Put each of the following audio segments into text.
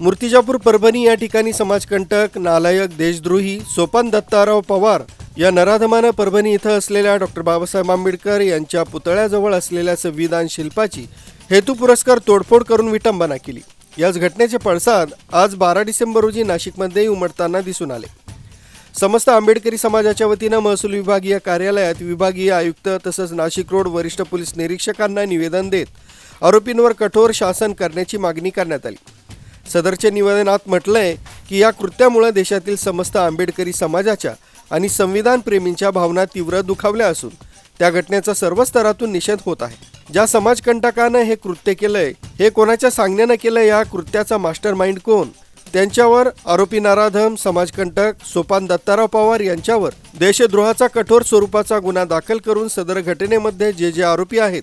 मूर्तिजापूर परभणी या ठिकाणी समाजकंटक नालायक देशद्रोही सोपान दत्ताराव पवार या नराधमानं परभणी इथं असलेल्या डॉक्टर बाबासाहेब आंबेडकर यांच्या पुतळ्याजवळ असलेल्या संविधान शिल्पाची हेतू पुरस्कार तोडफोड करून विटंबना केली. याच घटनेचे पडसाद आज बारा डिसेंबर रोजी नाशिकमध्येही उमटताना दिसून आले. समस्त आंबेडकरी समाजाच्या वतीनं महसूल विभागीय कार्यालयात विभागीय आयुक्त तसंच नाशिक रोड वरिष्ठ पोलीस निरीक्षकांना निवेदन देत आरोपींवर कठोर शासन करण्याची मागणी करण्यात आली. सदरच्या निवेदनात म्हटलंय की या कृत्यामुळे देशातील समस्त आंबेडकरी समाजाच्या आणि संविधान प्रेमींच्या भावना तीव्र दुखावल्या असून त्या घटनेचा सर्व स्तरातून निषेध होत आहे. ज्या समाजकंटकानं हे कृत्य केलंय हे कोणाच्या सांगण्यानं केलं या कृत्याचा मास्टर माइंड कोण? त्यांच्यावर आरोपी नाराधम समाजकंटक सोपान दत्ताराव पवार यांच्यावर देशद्रोहाचा कठोर स्वरूपाचा गुन्हा दाखल करून सदर घटनेमध्ये जे जे आरोपी आहेत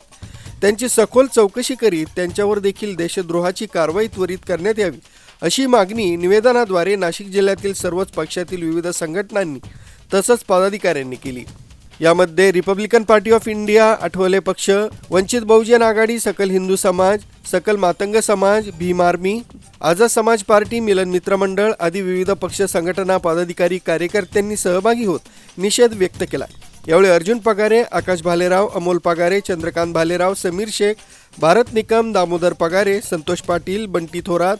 त्यांची सखोल चौकशी करीत त्यांच्यावर देखील देशद्रोहाची कारवाई त्वरित करण्यात यावी अशी मागणी निवेदनाद्वारे नाशिक जिल्ह्यातील सर्वच पक्षातील विविध संघटनांनी तसंच पदाधिकाऱ्यांनी केली. यामध्ये Republican party of India Athawale पक्ष वंचित बहुजन आघाडी सकल हिंदू समाज सकल मातंग समाज भीम आर्मी आझाद समाज पार्टी मिलन मित्र मंडळ आदी विविध पक्ष संघटना पदाधिकारी कार्यकर्त्यांनी सहभागी होत निषेध व्यक्त केला. यावेळी अर्जुन पगारे आकाश भालेराव अमोल पगारे चंद्रकांत भालेराव समीर शेख भारत निकम दामोदर पगारे संतोष पाटील बंटी थोरात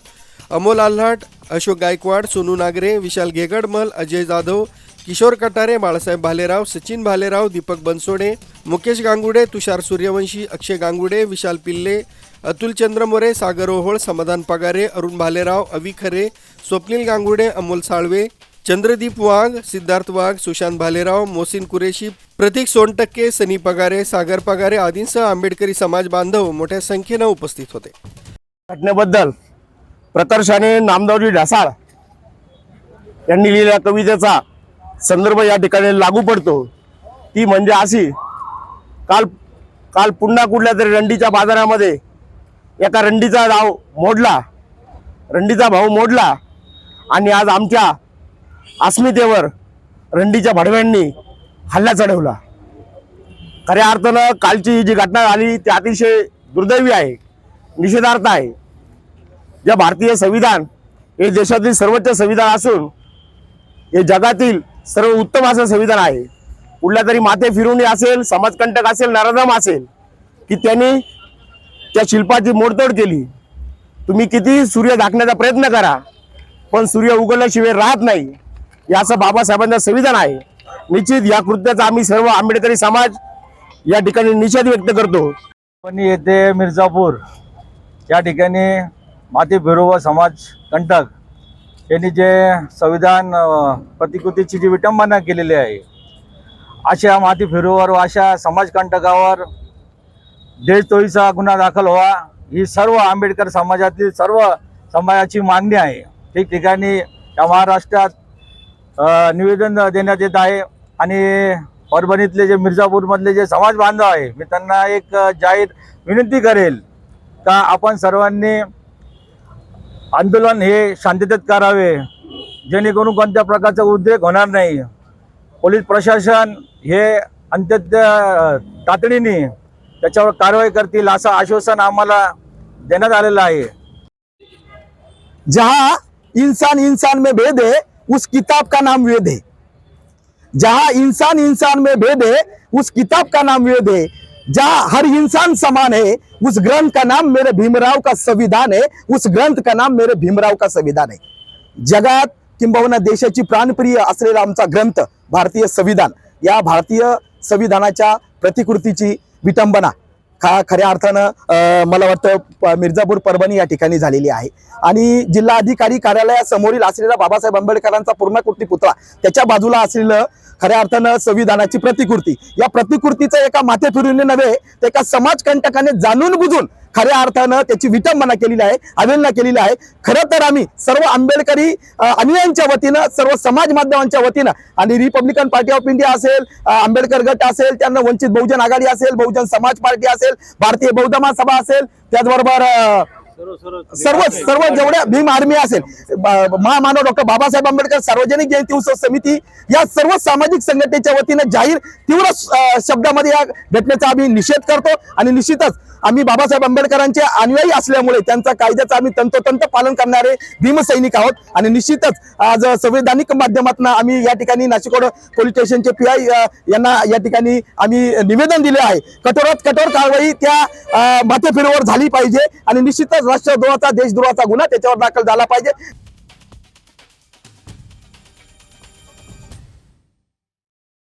अमोल आल्हाट अशोक गायकवाड सोनू नागरे विशाल घेगडमल अजय जाधव किशोर कटारे बाळासाहेब भालेराव सचिन भालेराव दीपक बनसोडे मुकेश गांगुडे तुषार सूर्यवंशी अक्षय गांगुडे विशाल पिल्ले अतुल चंद्रमोरे सागर ओहोळ समाधान पगारे अरुण भालेराव अवी खरे स्वप्नील गांगुडे अमोल साळवे चंद्रदीप वाघ सिद्धार्थ वाघ सुशांत भालेराव मोसिन कुरेशी प्रतीक सोनटक्के सनी पगारे सागर पगारे आदींसह आंबेडकरी समाज बांधव मोठ्या संख्येनं उपस्थित होते. घटनेबद्दल प्रकर्षाने नामदावजी ढासाळ यांनी लिहिलेल्या कवितेचा संदर्भ या ठिकाणी लागू पडतो. ती म्हणजे अशी काल काल पुन्हा कुठल्या तरी रंडीच्या बाजारामध्ये एका रंडीचा भाव मोडला रंडीचा भाव मोडला आणि आज आमच्या अस्मितेवर रंडीच्या भडव्यांनी हल्ला चढवला. खऱ्या अर्थानं कालची जी घटना झाली ती अतिशय दुर्दैवी आहे निषेधार्थ आहे. जे भारतीय संविधान हे देशातील सर्वोच्च संविधान असून हे जगातील सर्व उत्तम असं संविधान आहे. कुठल्या तरी माथे फिरवणी असेल समाजकंटक असेल नराधम असेल की त्यांनी त्या शिल्पाची मोडतोड केली. तुम्ही किती सूर्य दाखण्याचा प्रयत्न करा पण सूर्य उगवल्याशिवाय राहत नाही. याचं बाबासाहेबांचं संविधान आहे. निश्चित या कृत्याचा आम्ही सर्व आंबेडकरी समाज या ठिकाणी निषेध व्यक्त करतो. पण येथे मिर्जापूर या ठिकाणी माती भिरोबा समाज कंटक यांनी जे संविधान प्रतिकृतीची जी विटंबना केलेली आहे अशा माती फिरोवर व अशा समाजकंटकावर देशद्रोहीचा गुन्हा दाखल व्हा ही सर्व आंबेडकर समाजातील सर्व समाजाची मागणी आहे. ठिकठिकाणी या महाराष्ट्रात निवेदन देण्यात येत आहे. आणि परभणीतले जे मिर्झापूरमधले जे समाज बांधव आहे मी त्यांना एक जाहीर विनंती करेल का आपण सर्वांनी आंदोलन हे शांततेत करावे जेणेकरून कोणत्या प्रकारचा उद्रेक होणार नाही. पोलीस प्रशासन हे अंत्यत तातडीने त्याच्यावर कारवाई करतील असं आश्वासन आम्हाला देण्यात आलेलं आहे. जहा इंसान इंसान में भेद है उस किताब का नाम वेद है। जहां इंसान इंसान में भेद है उस किताब का नाम वेद है। जहां हर इंसान समान है उस ग्रंथ का नाम मेरे भीमराव का संविधान है उस ग्रंथ का नाम मेरे भीमराव का संविधान है। जगात किंबहुना देशाची प्राणप्रिय असलेला आमचा ग्रंथ भारतीय संविधान। या भारतीय संविधानाच्या प्रतिकृतीची विटंबना खा खऱ्या अर्थानं मला वाटतं मिर्जापूर मिर्झापूर परभणी या ठिकाणी झालेली आहे. आणि जिल्हा अधिकारी कार्यालयासमोरील असलेला बाबासाहेब आंबेडकरांचा पूर्णकृती पुतळा त्याच्या बाजूला असलेलं खऱ्या अर्थानं संविधानाची प्रतिकृती. या प्रतिकृतीचं एका माथे फिरून नव्हे तर एका समाजकंटकाने जाणून बुजून खऱ्या अर्थानं त्याची विटंबना केलेली आहे अवहेलना केलेली आहे. खरं तर आम्ही सर्व आंबेडकरी अनुयांच्या अनुयायांच्या वतीनं सर्व समाज माध्यमांच्या वतीनं आणि रिपब्लिकन पार्टी ऑफ इंडिया असेल आंबेडकर गट असेल त्यांना वंचित बहुजन आघाडी असेल बहुजन समाज पार्टी असेल भारतीय बौद्ध महासभा असेल त्याचबरोबर सर्व सर्व जेवढ्या भीम आर्मी असेल महामानव डॉक्टर बाबासाहेब आंबेडकर सार्वजनिक जयंती उत्सव समिती या सर्व सामाजिक संघटनेच्या वतीने जाहीर तीव्र शब्दामध्ये या घटनेचा आम्ही निषेध करतो. आणि निश्चितच आम्ही बाबासाहेब आंबेडकरांचे अनुयायी असल्यामुळे त्यांचा कायद्याचं आम्ही तंतोतंत पालन करणारे भीमसैनिक आहोत. आणि निश्चितच आज संवैधानिक माध्यमातून आम्ही या ठिकाणी नाशिकोड पोलीस स्टेशनचे पी आय यांना या ठिकाणी आम्ही निवेदन दिले आहे. कठोरात कठोर कारवाई त्या माथेफिरोवर झाली पाहिजे. आणि निश्चितच राष्ट्रद्रोहाचा देशद्रोहाचा गुन्हा त्याच्यावर दाखल झाला पाहिजे.